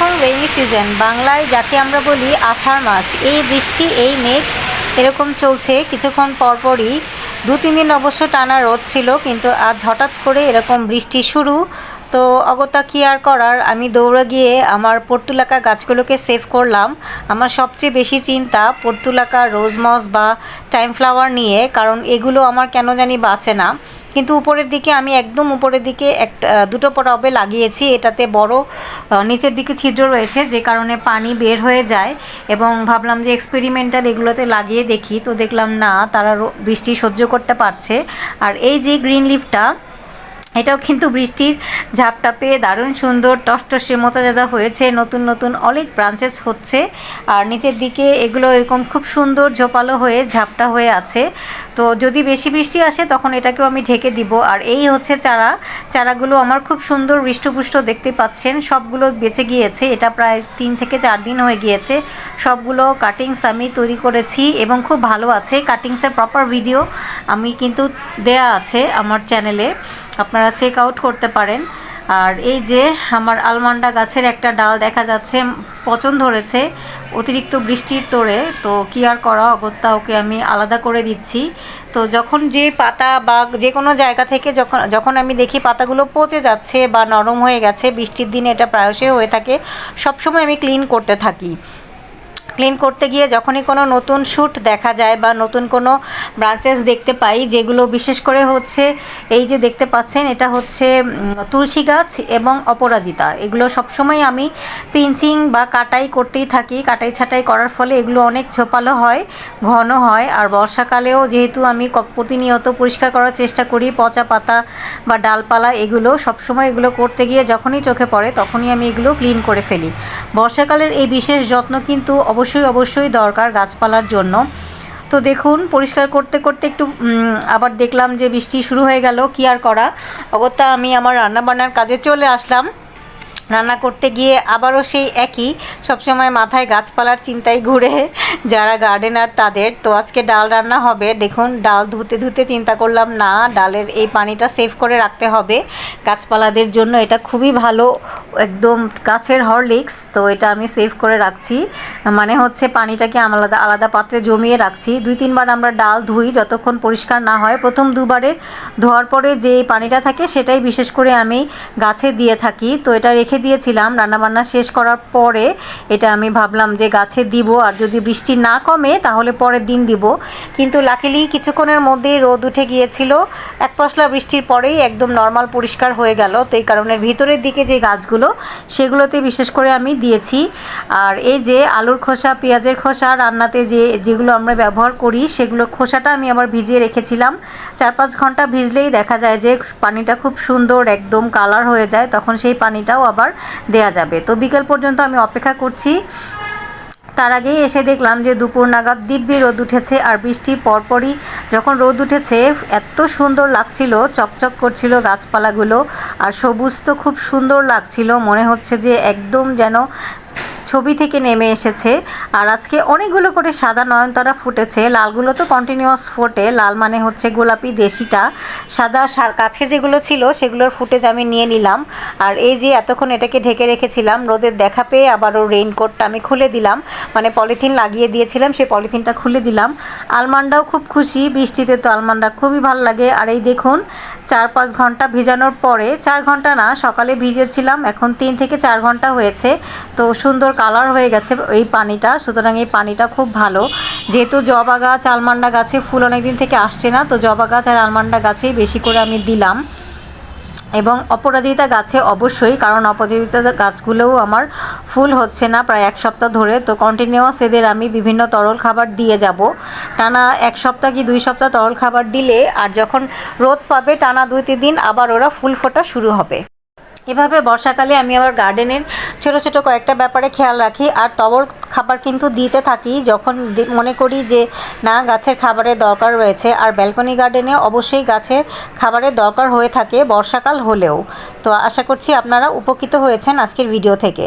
এখন rainy season বাংলায় যাকে আমরা বলি আষাঢ় মাস, এই বৃষ্টি, এই মেঘ এরকম চলছে। কিছুক্ষণ পরপরই দু, তিন দিন অবশ্য টানা রোদ ছিল, কিন্তু আজ হঠাৎ করে এরকম বৃষ্টি শুরু। তো অগত্যা কি আর করার? আমি দৌড়ে গিয়ে আমার পর্তুলাকা গাছগুলোকে সেভ করলাম। আমার সবচেয়ে বেশি চিন্তা পর্তুলাকা রোজমস বা টাইম ফ্লাওয়ার নিয়ে, কারণ এগুলো আমার কেন জানি বাঁচে না। কিন্তু উপরের দিকে আমি একদম উপরের দিকে একটা, দুটো পটবে লাগিয়েছি। এটাতে বড় নিচের দিকে ছিদ্র রয়েছে, যে কারণে পানি বের হয়ে যায়। এবং ভাবলাম যে এক্সপেরিমেন্টাল এগুলোতে লাগিয়ে দেখি। তো দেখলাম না, তারা বৃষ্টি সহ্য করতে পারছে। আর এই যে গ্রিন লিফটা এটাও কিন্তু বৃষ্টির ঝাপটা পেয়ে দারুণ সুন্দর টসটসে মোতাজাদা হয়েছে। নতুন নতুন অনেক ব্রাঞ্চেস হচ্ছে। আর নিচের দিকে এগুলো এরকম খুব সুন্দর ঝোপালো হয়ে ঝাপটা হয়ে আছে। তো যদি বেশি বৃষ্টি আসে তখন এটাকেও আমি ঢেকে দিব। আর এই হচ্ছে চারা। চারাগুলো আমার খুব সুন্দর হৃষ্টপুষ্ট দেখতে পাচ্ছেন। সবগুলো বেঁচে গিয়েছে। এটা প্রায় তিন থেকে চার দিন হয়ে গিয়েছে। সবগুলো কাটিংস আমি তৈরি করেছি এবং খুব ভালো আছে। কাটিংসের প্রপার ভিডিও আমি কিন্তু দেয়া আছে আমার চ্যানেলে আপনারা চেক আউট করতে পারেন। আর এই যে আমার আলমান্ডা গাছের একটা ডাল দেখা যাচ্ছে, পচন ধরেছে, অতিরিক্ত বৃষ্টির তোড়ে, তো কি আর করা, অগত্যা ওকে আমি আলাদা করে দিচ্ছি। তো যখন যে পাতা বা যে কোনো জায়গা থেকে যখন যখন আমি দেখি পাতাগুলো পচে যাচ্ছে বা নরম হয়ে গেছে, বৃষ্টির দিনে এটা প্রায়শই হয়ে থাকে, সবসময় আমি ক্লিন করতে থাকি। ক্লিন করতে গিয়ে যখনই কোনো নতুন শ্যুট দেখা যায় বা নতুন কোনো ব্রাঞ্চেস দেখতে পাই, যেগুলো বিশেষ করে হচ্ছে এই যে দেখতে পাচ্ছেন, এটা হচ্ছে তুলসী গাছ এবং অপরাজিতা। এগুলো সবসময় আমি পিঞ্চিং বা কাটাই করতেই থাকি। কাটাই ছাটাই করার ফলে এগুলো অনেক ছোপালো হয়, ঘন হয়। আর বর্ষাকালেও যেহেতু আমি প্রতিনিয়ত পরিষ্কার করার চেষ্টা করি, পচা পাতা বা ডালপালা, এগুলো সবসময় এগুলো করতে গিয়ে যখনই চোখে পড়ে, তখনই আমি এগুলো ক্লিন করে ফেলি। বর্ষাকালের এই বিশেষ যত্ন কিন্তু অবশ্যই অবশ্যই দরকার গাছপালার জন্য। তো দেখুন, পরিষ্কার করতে করতে একটু আবার দেখলাম যে বৃষ্টি শুরু হয়ে গেল, কি আর করা? অগত্যা আমি আমার রান্নাবান্নার কাজে চলে আসলাম। রান্না করতে গিয়ে আবারও সেই একই সবসময় মাথায় গাছপালার চিন্তায় ঘুরে যারা গার্ডেনার তাদের। তো আজকে ডাল রান্না হবে। দেখুন, ডাল ধুতে ধুতে চিন্তা করলাম, না, ডালের এই পানিটা সেভ করে রাখতে হবে। গাছপালাদের জন্য এটা খুবই ভালো, একদম গাছের হরলিক্স তো এটা আমি সেভ করে রাখছি। মানে হচ্ছে পানিটাকে আলাদা আলাদা পাত্রে জমিয়ে রাখছি। দুই, তিনবার আমরা ডাল ধুই যতক্ষণ পরিষ্কার না হয়। প্রথম দুবারের ধোয়ার পরে যে পানিটা থাকে সেটাই বিশেষ করে আমি গাছে দিয়ে থাকি। তো এটা রেখে দিয়েছিলাম। রান্নাবান্না শেষ করার পরে এটা আমি ভাবলাম যে গাছে দিব, আর যদি বৃষ্টি না কমে তাহলে পরের দিন দিব। কিন্তু লাকিলি কিছুক্ষণের মধ্যেই রোদ উঠে গিয়েছিল। এক পশলা বৃষ্টির পরেই একদম নর্মাল পরিষ্কার হয়ে গেল। তো এই কারণে ভিতরের দিকে যে গাছগুলো, সেগুলোতে বিশেষ করে আমি দিয়েছি। আর এই যে আলুর খোসা, পেঁয়াজের খোসা, রান্নাতে যে, যেগুলো আমরা ব্যবহার করি, সেগুলো খোসাটা আমি আবার ভিজিয়ে রেখেছিলাম। চার পাঁচ ঘণ্টা ভিজলেই দেখা যায় যে পানিটা খুব সুন্দর একদম কালার হয়ে যায়। তখন সেই পানিটাও আবার দেয়া যাবে। তো বিকেল পর্যন্ত আমি অপেক্ষা করছি। তার আগেই এসে দেখলাম যে দুপুর নাগাদ দিব্যি রোদ উঠেছে আর বৃষ্টির পরপরই যখন রোদ উঠেছে, এত সুন্দর লাগছিল, চকচক করছিল গাছপালাগুলো আর সবুজ তো খুব সুন্দর লাগছিল। মনে হচ্ছে যে একদম যেন ছবি থেকে নেমে এসেছে। আর আজকে অনেকগুলো করে সাদা নয়নতারা ফুটেছে। লালগুলো তো কন্টিনিউয়াস ফোটে। লাল মানে হচ্ছে গোলাপি দেশিটা। সাদা কাছে যেগুলো ছিল, সেগুলোর ফুটেজ আমি নিয়ে নিলাম। আর এই যে এতক্ষণ এটাকে ঢেকে রেখেছিলাম, রোদের দেখা পেয়ে আবারও রেইনকোটটা আমি খুলে দিলাম। মানে পলিথিন লাগিয়ে দিয়েছিলাম, সেই পলিথিনটা খুলে দিলাম। আলমান্ডাও খুব খুশি। বৃষ্টিতে তো আলমান্ডা খুবই ভালো লাগে। আর এই দেখুন, চার পাঁচ ঘণ্টা ভিজানোর পরে, চার ঘণ্টা না, সকালে ভিজেছিলাম। এখন তিন থেকে চার ঘণ্টা হয়েছে। তো সুন্দর কালার হয়ে গেছে এই পানিটা, সুতরাং এই পানিটা খুব ভালো। যেহেতু জবা গাছ আলমান্ডা গাছে ফুল অনেক দিন থেকে আসছে না, তো জবা গাছ আর আলমান্ডা গাছেই বেশি করে আমি দিলাম। এবং অপরাজিতা গাছে অবশ্যই, কারণ অপরাজিতা গাছগুলোও আমার ফুল হচ্ছে না প্রায় এক সপ্তাহ ধরে। তো কন্টিনিউয়াস এদের আমি বিভিন্ন তরল খাবার দিয়ে যাব। টানা এক সপ্তাহ কি দুই সপ্তাহ তরল খাবার দিলে, আর যখন রোদ পাবে টানা দুই তিন দিন আবার ওরা ফুল ফোটা শুরু হবে। এভাবে বর্ষাকালে আমি আমার গার্ডেনের ছোটো ছোটো কয়েকটা ব্যাপারে খেয়াল রাখি, আর তবল খাবার কিন্তু দিতে থাকি যখন মনে করি যে না, গাছের খাবারের দরকার রয়েছে। আর ব্যালকনি গার্ডেনে অবশ্যই গাছে খাবারের দরকার হয়ে থাকে বর্ষাকাল হলেও। তো আশা করছি আপনারা উপকৃত হয়েছেন আজকের ভিডিও থেকে।